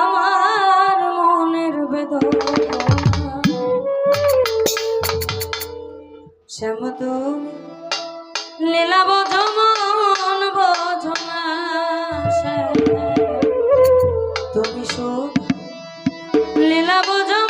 আমার মনের বেদনা শ্যামদুল লীলা বজমন বজনা শ্যাম। তুমি শুধু লীলা বজমন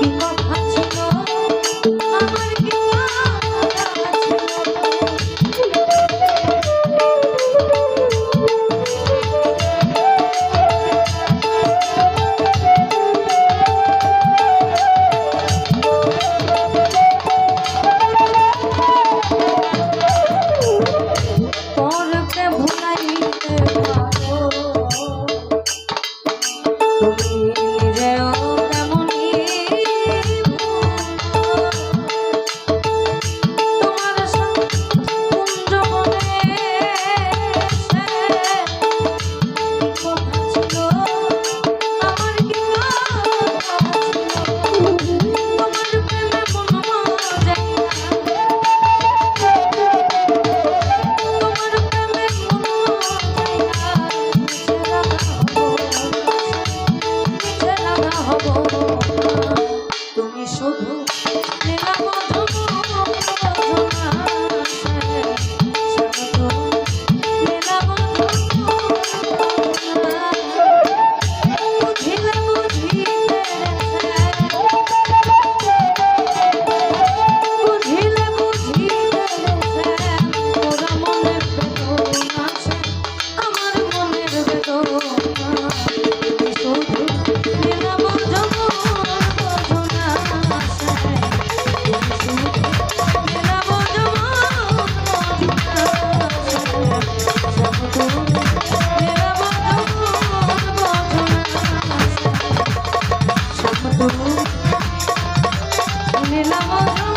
Oh, Oh,